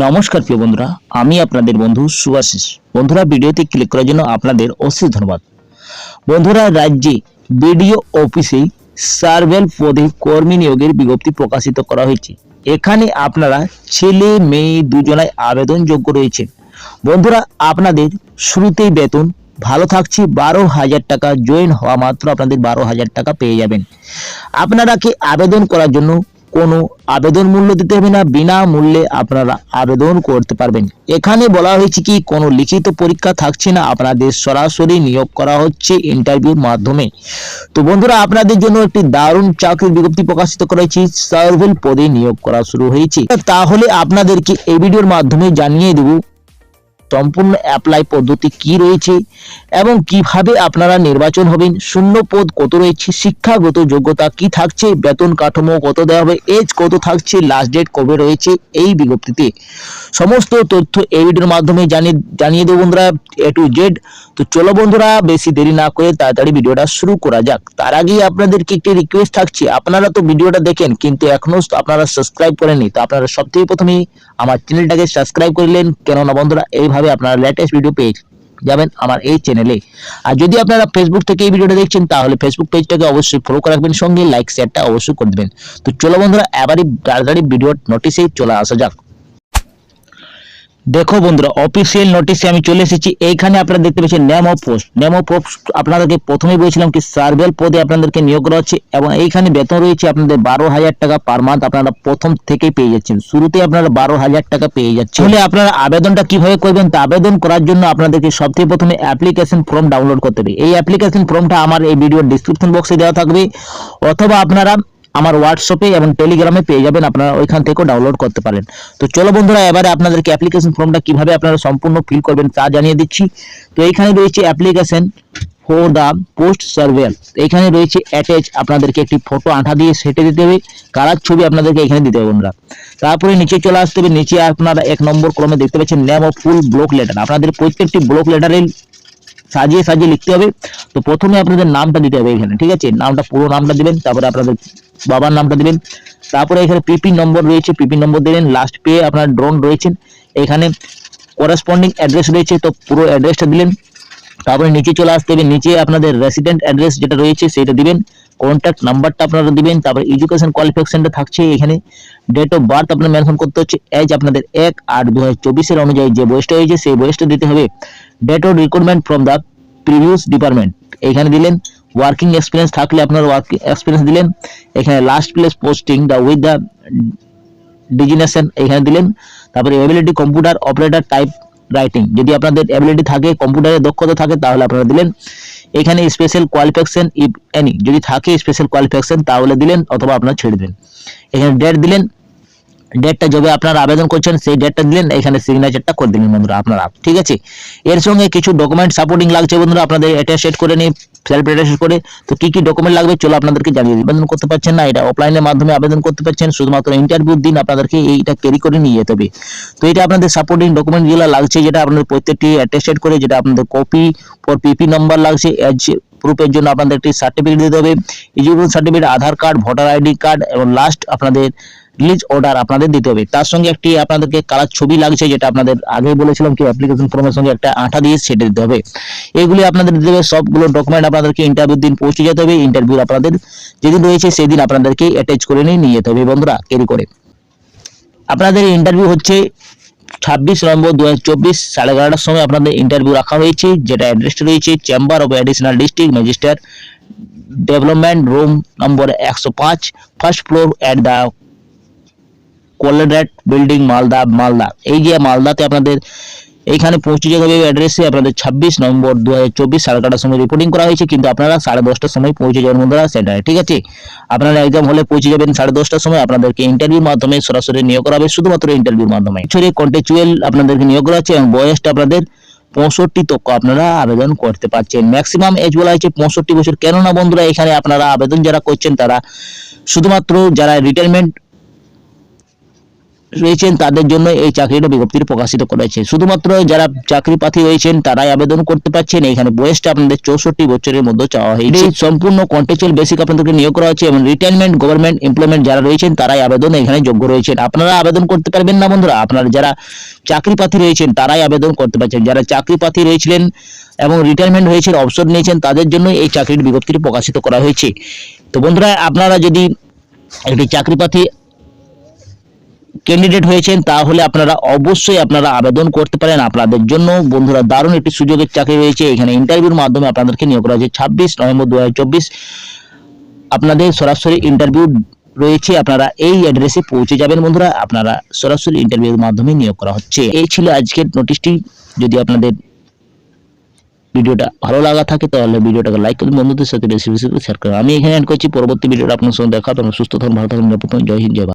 নমস্কার প্রিয় বন্ধুরা, আমি আপনাদের বন্ধু সুভাশিস বন্ধুরা, ভিডিওতে ক্লিক করার জন্য আপনাদের অশেষ ধন্যবাদ। বন্ধুরা, রাজ্যে বিডিও অফিসে সার্ভেল পদে কর্মী নিয়োগের বিজ্ঞপ্তি প্রকাশিত করা হয়েছে। এখানে আপনারা ছেলে, মেয়ে দুজনায় আবেদনযোগ্য রয়েছেন। বন্ধুরা, আপনাদের শুরুতেই বেতন, ভালো থাকছে, বারো হাজার টাকা, জয়েন হওয়া মাত্র আপনাদের বারো হাজার টাকা পেয়ে যাবেন। আপনারা কি আবেদন করার জন্য কোনো আবেদন মূল্য দিতে হবে না বিনামূল্যে আপনারা আবেদন করতে পারবেন। এখানে বলা হয়েছে কি, কোনো লিখিত পরীক্ষা থাকছে না, আপনাদের সরাসরি নিয়োগ করা হচ্ছে ইন্টারভিউর মাধ্যমে। তো বন্ধুরা, আপনাদের জন্য একটি দারুণ চাকরির বিজ্ঞপ্তি প্রকাশিত করেছি, সার্ভেল পদে নিয়োগ করা শুরু হয়েছে। তাহলে আপনাদেরকে এই ভিডিওর মাধ্যমে জানিয়ে দেব সম্পূর্ণ অ্যাপ্লাই পদ্ধতি কি রয়েছে এবং কীভাবে আপনারা নির্বাচন হবেন? শূন্য পদ কত রয়েছে? শিক্ষাগত যোগ্যতা কি থাকছে? বেতন কাঠামো কত দেওয়া হবে? এজ কত থাকছে? লাস্ট ডেট কবে রয়েছে? এই বিজ্ঞপ্তিতে। সমস্ত তথ্য এই ভিডিওর মাধ্যমে জানিয়ে জানিয়ে দেবো বন্ধুরা এ টু জেড তো চলো বন্ধুরা, বেশি দেরি না করে তাড়াতাড়ি ভিডিওটা শুরু করা যাক। তার আগেই আপনাদেরকে একটি রিকোয়েস্ট থাকছে। আপনারা তো ভিডিওটা দেখেন, কিন্তু এখনও আপনারা সাবস্ক্রাইব করেননি। তো আপনারা সবথেকে প্রথমে আমার চ্যানেলটাকে সাবস্ক্রাইব করলেন কেননা বন্ধুরা, এইভাবে আপনারা লেটেস্ট ভিডিও পেজ যাবেন আমার এই চ্যানেলে আর যদি আপনারা ফেসবুক থেকে এই ভিডিওটা দেখছেন, তাহলে ফেসবুক পেজটাকে অবশ্যই ফলো করে রাখবেন, সঙ্গে লাইক শেয়ারটা অবশ্যই করে দেবেন। তো চলো বন্ধুরা, এবারই তাড়াতাড়ি ভিডিও নোটিসেই চলে আসা যাক। দেখো বন্ধুরা অফিসিয়াল নোটিশে আমি চলে এসেছি। এইখানে আপনারা দেখতে পাচ্ছেন name of post name of post আপনাদেরকে প্রথমেই বলেছিলাম কি সার্ভেল পদে আপনাদেরকে নিয়োগ করা হচ্ছে এবং এইখানে বেতন রয়েছে আপনাদের বারো হাজার টাকা পার মান্থ আপনারা প্রথম থেকেই পেয়ে যাচ্ছেন। শুরুতে আপনারা বারো হাজার টাকা পেয়ে যাচ্ছেন। তাহলে আপনারা আবেদনটা কীভাবে করবেন? তা আবেদন করার জন্য আপনাদেরকে সবথেকে প্রথমে অ্যাপ্লিকেশন ফর্ম ডাউনলোড করতে হবে। এই অ্যাপ্লিকেশন ফর্মটা আমার এই ভিডিওর ডিসক্রিপশন বক্সে দেওয়া থাকবে। অথবা আপনারা আমার হোয়াটসঅ্যাপে এবং টেলিগ্রামে পেয়ে যাবেন। আপনারা ওইখান থেকেও ডাউনলোড করতে পারেন। তো চলো বন্ধুরা, এবারে আপনাদেরকে অ্যাপ্লিকেশন ফর্মটা কীভাবে আপনারা সম্পূর্ণ ফিল করবেন তা জানিয়ে দিচ্ছি। তো এইখানে রয়েছে অ্যাপ্লিকেশন ফর দ্য পোস্ট সার্ভেল এখানে রয়েছে অ্যাটাচ আপনাদেরকে একটি ফটো আঠা দিয়ে সেটে দিতে হবে। কারার ছবি আপনাদেরকে এখানে দিতে হবে বন্ধুরা। তারপরে নিচে চলে আসতে হবে। নিচে আপনারা এক নম্বর ক্রমে দেখতে পাচ্ছেন name of full block letter আপনাদের প্রত্যেকটি ব্লক লেটারে সাজিয়ে সাজিয়ে লিখতে হবে। তো প্রথমে আপনাদের নামটা দিতে হবে এখানে, ঠিক আছে? নামটা, পুরো নামটা দিবেন, তারপরে আপনাদের বাবার নামটা দিবেন। তারপরে এখানে পিপি নম্বর রয়েছে পিপি নম্বর দিবেন লাস্ট পেয়ে আপনার ড্রোন রয়েছেন। এখানে করেসপন্ডিং অ্যাড্রেস রয়েছে, তো পুরো অ্যাড্রেসটা দিলেন। তারপরে নিচে চলে আসতে হবে, নিচে আপনাদের রেসিডেন্ট অ্যাড্রেস যেটা রয়েছে, সেটা দিবেন। কন্ট্যাক্ট নাম্বারটা আপনারা দিবেন, তারপরে এডুকেশন কোয়ালিফিকেশনটা থাকছে এখানে। ডেট অফ বার্থ আপনার মেনশন করতে হচ্ছে এজ আপনাদের এক আট দু হাজার অনুযায়ী যে বয়সটা হয়েছে, সেই বয়সটা দিতে হবে। Date of recruitment from the previous department এখানে দিলেন ওয়ার্কিং এক্সপিরিয়েন্স থাকলে আপনার ওয়ার্কিং এক্সপিরিয়েন্স দিলেন। এখানে last place posting the with the designation এখানে দিলেন। তারপরে ability computer operator type writing যদি আপনাদের এবিলিটি থাকে কম্পিউটারে দক্ষতা থাকে, তাহলে আপনারা দিলেন। এখানে স্পেশাল কোয়ালিফিকেশন ইফ এনি যদি থাকে স্পেশাল কোয়ালিফিকেশন তাহলে দিলেন অথবা আপনার ছেড়ে দিলেন। এখানে ডেট দিলেন ডেটটা যবে আপনারা আবেদন করছেন, সেই ডেটটা দিলেন, এখানে সিগনেচারটা করে দিলেন বন্ধুরা, আপনারা, ঠিক আছে? এর সঙ্গে কিছু ডকুমেন্ট সাপোর্টিং লাগছে বন্ধুরা, আপনাদের অ্যাটাস্টেড করে নিয়ে সেলফ অ্যাটাস্টেড করে তো কি কি ডকুমেন্ট লাগবে চলো আপনাদেরকে জানিয়ে আবেদন করতে পারছেন না, এটা অফলাইনের মাধ্যমে আবেদন করতে পারছেন, শুধুমাত্র ইন্টারভিউর দিন আপনাদেরকে এইটা ক্যারি করে নিয়ে যেতে হবে। তো এটা আপনাদের সাপোর্টিং ডকুমেন্ট যেগুলো লাগছে, যেটা আপনাদের প্রত্যেকটি অ্যাটেস্টেড করে, যেটা আপনাদের কপি ফর পিপি নাম্বার লাগছে এজ প্রুফের জন্য আপনাদের একটি সার্টিফিকেট দিতে হবে। Education certificate Aadhaar card voter ID card এবং লাস্ট আপনাদের রিলিজ অর্ডার আপনাদের দিতে হবে। তার সঙ্গে একটি আপনাদেরকে কালার ছবি লাগছে, যেটা আপনাদের আগে বলেছিলাম কি অ্যাপ্লিকেশন ফর্মের সঙ্গে একটা আঠা দিয়ে সেটা দিতে হবে। এগুলি আপনাদের দিতে হবে, সবগুলো ডকুমেন্ট আপনাদেরকে ইন্টারভিউ দিন পৌঁছে যেতে হবে ইন্টারভিউ আপনাদের যেদিন রয়েছে সেদিন আপনাদেরকে অ্যাটাচ করে নিয়ে নিয়ে যেতে হবে বন্ধুরা ক্যারি করে। আপনাদের ইন্টারভিউ হচ্ছে ছাব্বিশ নভেম্বর দু হাজার চব্বিশ, সাড়ে এগারোটার সময় আপনাদের ইন্টারভিউ রাখা হয়েছে, যেটা অ্যাড্রেসটা রয়েছে chamber of additional district magistrate development room number একশো পাঁচ first floor at the collectorate building, Malda Malda. এই যে মালদাতে আপনাদের এইখানে পৌঁছে যেতে হবে অ্যাড্রেসে আপনাদের ছাব্বিশ নম্বর দু হাজার চব্বিশ সাড়ে এগারোটার সময় রিপোর্টিং করা হয়েছে, কিন্তু আপনারা সাড়ে দশটার সময় পৌঁছে যাবেন বন্ধুরা সেন্টারে, ঠিক আছে? আপনারা এক্সাম হলে পৌঁছে যাবেন সাড়ে দশটার সময়, আপনাদেরকে ইন্টারভিউর মাধ্যমে সরাসরি নিয়োগ করা হবে, শুধুমাত্র ইন্টারভিউর মাধ্যমে। ছড়ে কন্টেচুয়াল আপনাদেরকে নিয়োগ করা হচ্ছে এবং বয়সটা আপনাদের পঁয়ষট্টি তক আপনারা আবেদন করতে পারছেন। ম্যাক্সিমাম এজ বলা হয়েছে পঁয়ষট্টি বছর। কেননা বন্ধুরা, এখানে আপনারা আবেদন যারা করছেন, তারা শুধুমাত্র যারা রিটায়ারমেন্ট রয়েছেন তাদের জন্য এই চাকরিটা বিজ্ঞপ্তিটি প্রকাশিত করেছে শুধুমাত্র যারা চাকরি প্রার্থী রয়েছেন তারাই আবেদন করতে পারছেন। এখানে বয়সটা আপনাদের চৌষট্টি বছরের মধ্যে চাওয়া হয়েছে। সম্পূর্ণ কন্টেকচুয়াল বেসিক আপনাদেরকে নিয়োগ করা হচ্ছে এবং রিটায়ারমেন্ট গভর্নমেন্ট এমপ্লয়মেন্ট যারা রয়েছেন তারাই আবেদন এখানে যোগ্য রয়েছেন। আপনারা আবেদন করতে পারবেন না বন্ধুরা। আপনারা যারা চাকরি প্রার্থী রয়েছেন তারাই আবেদন করতে পারছেন। যারা চাকরি প্রার্থী রয়েছিলেন এবং রিটায়ারমেন্ট হয়েছেন অবসর নিয়েছেন তাদের জন্য এই চাকরির বিজ্ঞপ্তিটি প্রকাশিত করা হয়েছে। তো বন্ধুরা আপনারা যদি একটি চাকরি প্রার্থী ক্যান্ডিডেট হয়েছেন, তাহলে আপনারা অবশ্যই আপনারা আবেদন করতে পারেন। আপনাদের জন্য বন্ধুরা দারুণ একটি সুযোগের চাকরি রয়েছে। এখানে ইন্টারভিউর মাধ্যমে আপনাদেরকে নিয়োগ করা হয়েছে ছাব্বিশ নভেম্বর দু হাজার চব্বিশ। আপনাদের সরাসরি ইন্টারভিউ রয়েছে, আপনারা এই অ্যাড্রেসে পৌঁছে যাবেন বন্ধুরা। আপনারা সরাসরি ইন্টারভিউর মাধ্যমে নিয়োগ করা হচ্ছে। এই ছিল আজকের নোটিশটি যদি আপনাদের ভিডিওটা ভালো লাগা থাকে, তাহলে ভিডিওটাকে লাইক করুন। বন্ধুদের সাথে বেশি বেশি শেয়ার করুন। আমি এখানে এন্ড করছি। পরবর্তী ভিডিওটা আপনার সঙ্গে দেখা সুস্থ থাকুন, ভালো থাকুন জয় হিন্দ।